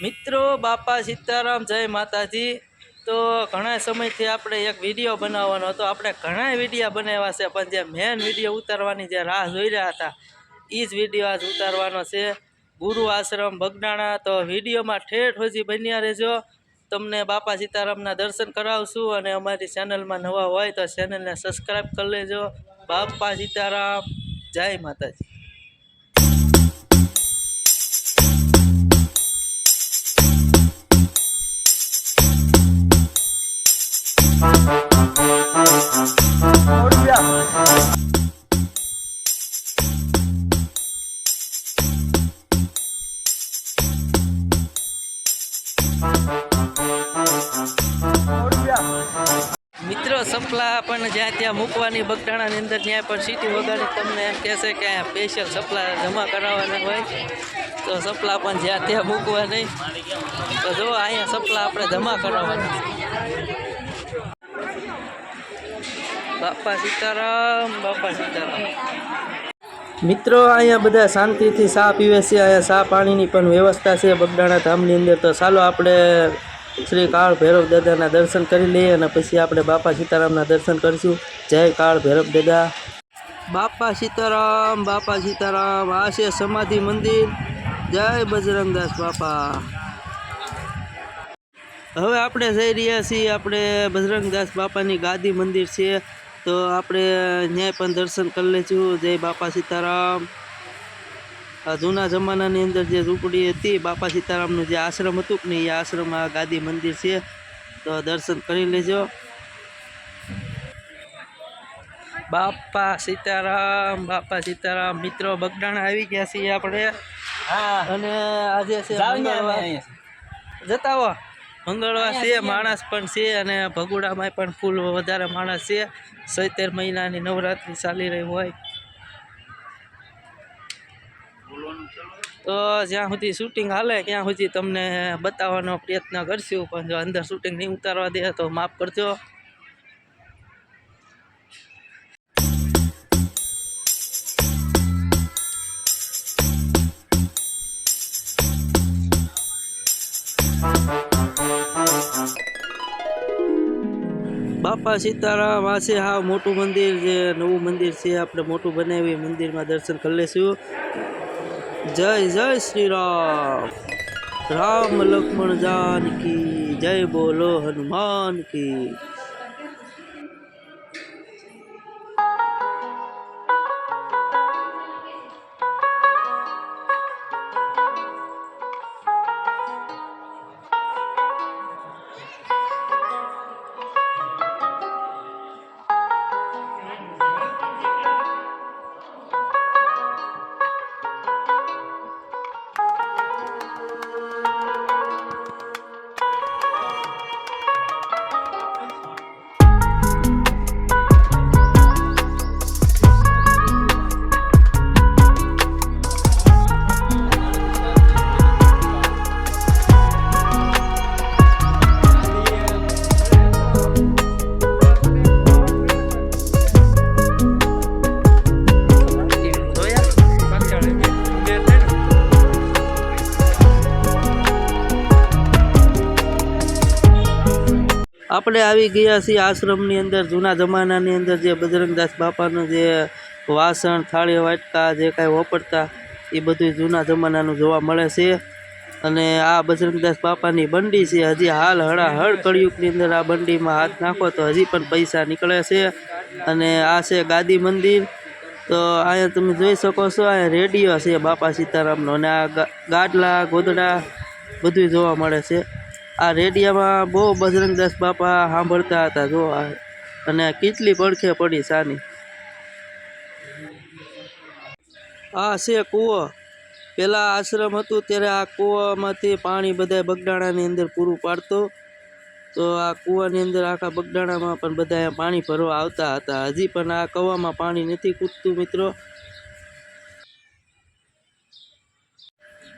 મિત્રો, બાપા સીતારામ, જય માતાજી. તો ઘણા સમયથી આપણે એક વીડિયો બનાવવાનો હતો. આપણે ઘણા વિડીયા બનાવ્યા છે, પણ જે મેન વીડિયો ઉતારવાની જે રાહ જોઈ રહ્યા હતા એ જ વીડિયો આજ ઉતારવાનો છે. ગુરુ આશ્રમ બગડાણા, તો વિડીયોમાં ઠેઠ હોજી બન્યા રહેજો. તમને બાપા સીતારામના દર્શન કરાવશું અને અમારી ચેનલમાં નવા હોય તો ચેનલને સબસ્ક્રાઈબ કરી લેજો. બાપા સીતારામ, જય માતાજી. મિત્રો સપલા પણ જ્યાં ત્યાં મૂકવાની બગડાણાની અંદર ત્યાં પણ સીટી વગાડી તમને એમ કહેશે કે અહીંયા સ્પેશિયલ સપલા જમા કરાવવાના હોય. તો સપલા પણ જ્યાં ત્યાં મૂકવા નહીં. તો જો અહીંયા સપલા આપણે જમા કરાવવાના. બાપા સીતારામ બાપા સીતારામ. મિત્રો, અહીંયા બધા શાંતિથી ચા પીવે છે. અહીંયા ચા પાણીની પણ વ્યવસ્થા છે બગડાણા ધામની અંદર. તો ચાલો આપણે શ્રી કાળ ભૈરવ દાદાના દર્શન કરી લઈએ અને પછી આપણે બાપા સીતારામના દર્શન કરીશું. જય કાળ ભૈરવ દાદા. બાપા સીતારામ બાપા સીતારામ આ છે સમાધિ મંદિર. જય બજરંગદાસ બાપા. હવે આપણે જઈ રહ્યા છીએ, આપણે બજરંગદાસ બાપાની ગાદી મંદિર છે. તો આપણે ન્યાય પણ દર્શન કરી લઈશું. જય બાપા સીતારામ. જૂના જમાનાની અંદર જે ઝૂંપડી હતી બાપા સીતારામનું જે આશ્રમ હતું ને એ આશ્રમ આ ગાદી મંદિર છે તો દર્શન કરી લેજો. બાપા સીતારામ બાપા સીતારામ મિત્રો બગડાણા આવી ગયા છીએ આપણે. અને આજે છે જતાવો જતા હો. મંગળવાર છે માણસ પણ છે અને ભગુડામાં પણ ફૂલ વધારે માણસ છે. સત્તર મહિનાની નવરાત્રિ ચાલી રહી હોય. તો જ્યાં સુધી શૂટિંગ હાલે, ત્યાં સુધી તમને બતાવવાનો પ્રયત્ન કરશું. પણ જો અંદર શૂટિંગ નહીં ઉતારવા દે, તો માફ કરજો. બાપા સીતારામ, આ છે હા મોટું મંદિર, જે નવું મંદિર છે. આપણે મોટું બનાવી મંદિરમાં દર્શન કરી લઈશું. જય જય શ્રી રામ રામ લક્ષ્મણ જાનકી જય બોલો હનુમાન કી આપણે આવી ગયા છીએ આશ્રમની અંદર, જૂના જમાનાની અંદર જે બજરંગદાસ બાપાનું જે વાસણ, થાળી, વાટકા જે કાંઈ વાપરતા, એ બધું જૂના જમાનાનું જોવા મળે છે. અને આ બજરંગદાસ બાપાની બંડી છે, હજી હાલ હળાહળ કળિયુગની અંદર આ બંડીમાં હાથ નાખો તો હજી પણ પૈસા નીકળે છે. અને આ છે ગાદી મંદિર. તો અહીંયા તમે જોઈ શકો છો, અહીંયા રેડિયો છે બાપા સીતારામનો અને આ ગાડલા, ગોદડા બધું જોવા મળે છે. આ રેડિયામાં બહુ બજરંગદાસ બાપા સાંભળતા હતા, જો અને કેટલી પડખે પડી સાની. આ છે કૂવો. પેલા આશ્રમ હતું, ત્યારે આ કૂવામાંથી પાણી બધા બગડાણાની અંદર પૂરું પાડતો. તો આ કૂવાની અંદર આખા બગડાણામાં પણ બધા પાણી ભરવા આવતા હતા. હજી પણ આ કૂવામાં પાણી નથી કૂદતું મિત્રો.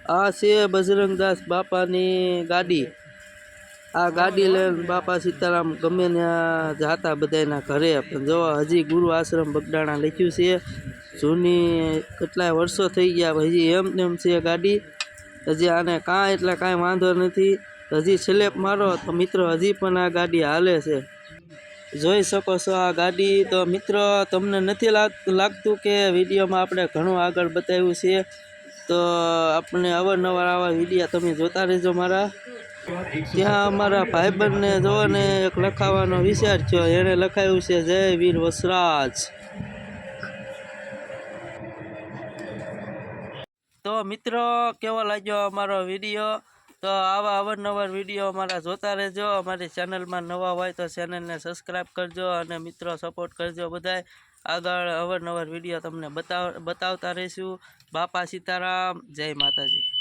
આ છે બજરંગદાસ બાપાની ગાડી. આ ગાડી લઈને બાપા સીતારામ ગમે ત્યાં જતા બધાના ઘરે. પણ જો હજી ગુરુ આશ્રમ બગડાણા લખ્યું છે, જૂની કેટલાય વર્ષો થઈ ગયા હજી એમ તેમ છે ગાડી. હજી આને કાંઈ એટલે કાંઈ વાંધો નથી. હજી સ્લેપ મારો તો મિત્રો હજી પણ આ ગાડી હાલે છે. જોઈ શકો છો આ ગાડી. તો મિત્રો, તમને નથી લાગ, લાગતું કે વિડીયોમાં આપણે ઘણું આગળ બતાવ્યું છે? તો આપણે અવારનવાર આવા વિડીયા તમે જોતા રહેજો મારા. ત્યાં અમારા ભાઈબંધને જો ને એક લખાવાનો વિચાર થયો. એણે લખાયું છે, જય વીર વસરાજ. તો મિત્રો, કેવો લાગ્યો અમારો વીડિયો? તો આવા અવારનવાર વીડિયો અમારા જોતા રહેજો. અમારી ચેનલમાં નવા હોય તો ચેનલને સબસ્ક્રાઈબ કરજો અને મિત્રો સપોર્ટ કરજો બધાય. આગળ અવારનવાર વીડિયો તમને બતાવ, બતાવતા રહીશું. બાપા સીતારામ, જય માતાજી.